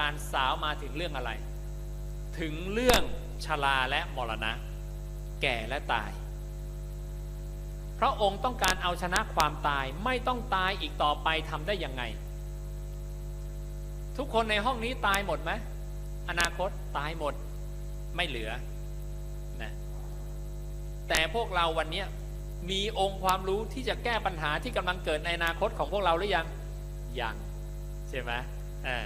การสาวมาถึงเรื่องอะไร ถึงเรื่องชราและมรณะ แก่และตาย พระองค์ต้องการเอาชนะความตายไม่ต้องตายอีกต่อไปทำได้ยังไง ทุกคนในห้องนี้ตายหมดไหมอนาคตตายหมดไม่เหลือนะแต่พวกเราวันนี้มีองค์ความรู้ที่จะแก้ปัญหาที่กำลังเกิดในอนาคตของพวกเราหรือยังยังใช่ไหมอ่า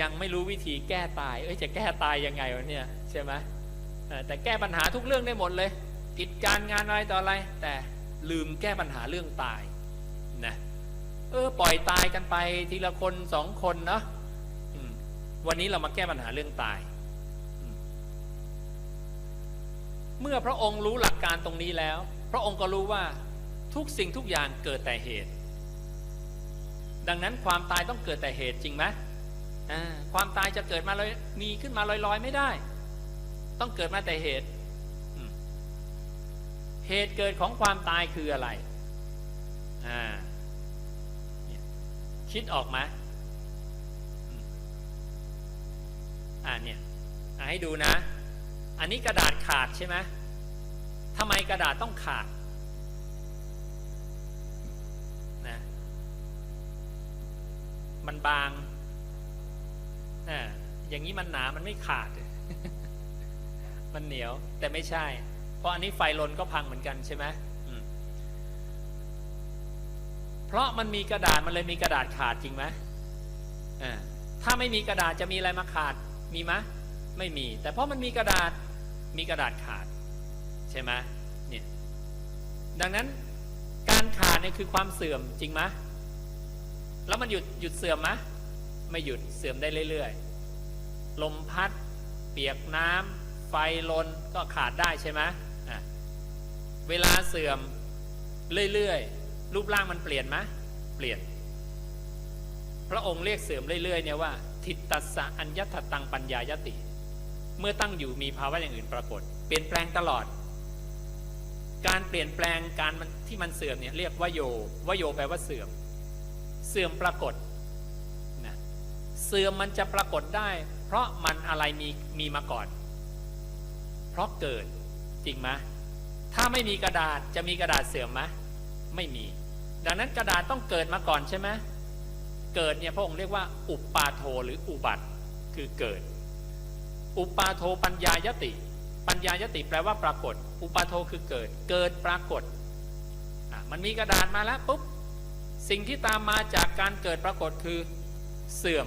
ยังไม่รู้วิธีแก้ตาย เอ้ยจะแก้ตายยังไงวะเนี่ยใช่ไหมแต่แก้ปัญหาทุกเรื่องได้หมดเลย กิจการงานอะไรต่ออะไร แต่ลืมแก้ปัญหาเรื่องตายนะเออปล่อยตายกันไปทีละคนสองคนเนาะวันนี้เรามาแก้ปัญหาเรื่องตาย เมื่อพระองค์รู้หลักการตรงนี้แล้ว พระองค์ก็รู้ว่าทุกสิ่งทุกอย่างเกิดแต่เหตุ ดังนั้นความตายต้องเกิดแต่เหตุจริงไหม ความตายจะเกิดมาลอยมีขึ้นมาลอยๆ ไม่ได้ ต้องเกิดมาแต่เหตุ เหตุเกิดของความตายคืออะไรคิดออกไหมาอ่าเนี่ยให้ดูนะ อันนี้กระดาษขาดใช่ไหมทำไมกระดาษต้องขาดนะมันบาง อ่าอย่างนี้มันหนามันไม่ขาด มันเหนียวแต่ไม่ใช่ เพราะอันนี้ไฟลนก็พังเหมือนกันใช่ไหมมเพราะมันมีกระดาษมันเลยมีกระดาษขาดจริงไหมถ้าไม่มีกระดาษจะมีอะไรมาขาดมีไหมไม่มี แต่เพราะมันมีกระดาษมีกระดาษขาด ใช่ไหมเนี่ยดังนั้นการขาดเนี่ยคือความเสื่อมจริงไหมแล้วมันหยุดหยุดเสื่อมไหม ไม่หยุดเสื่อมได้เรื่อยๆ ลมพัด เปียกน้ำไฟลนก็ขาดได้ใช่ไหมเวลาเสื่อมเรื่อยๆ รูปร่างมันเปลี่ยนไหมเปลี่ยน พระองค์เรียกเสื่อมเรื่อยๆเนี่ยว่า ทิตตัสะอัญญตตังปัญญายติ เมื่อตั้งอยู่มีภาวะอย่างอื่นปรากฏ เปลี่ยนแปลงตลอด การเปลี่ยนแปลงการที่มันเสื่อมเนี่ยเรียกว่าโยวโยแปลว่าเสื่อม เสื่อมปรากฏ เสื่อมมันจะปรากฏได้ เพราะมันอะไรมีมีมาก่อน เพราะเกิดจริงไหมถ้าไม่มีกระดาษจะมีกระดาษเสื่อมไหมไม่มี ดังนั้นกระดาษต้องเกิดมาก่อนใช่ไหมเกิดเนี่ยพระองค์เรียกว่า อุปปาโทหรืออุบัติคือเกิด อุปาโทปัญญายติ ปัญญายติแปลว่าปรากฏ อุปาโทคือเกิด เกิดปรากฏมันมีกระดาษมาแล้วปุ๊บสิ่งที่ตามมาจากการเกิดปรากฏคือเสื่อม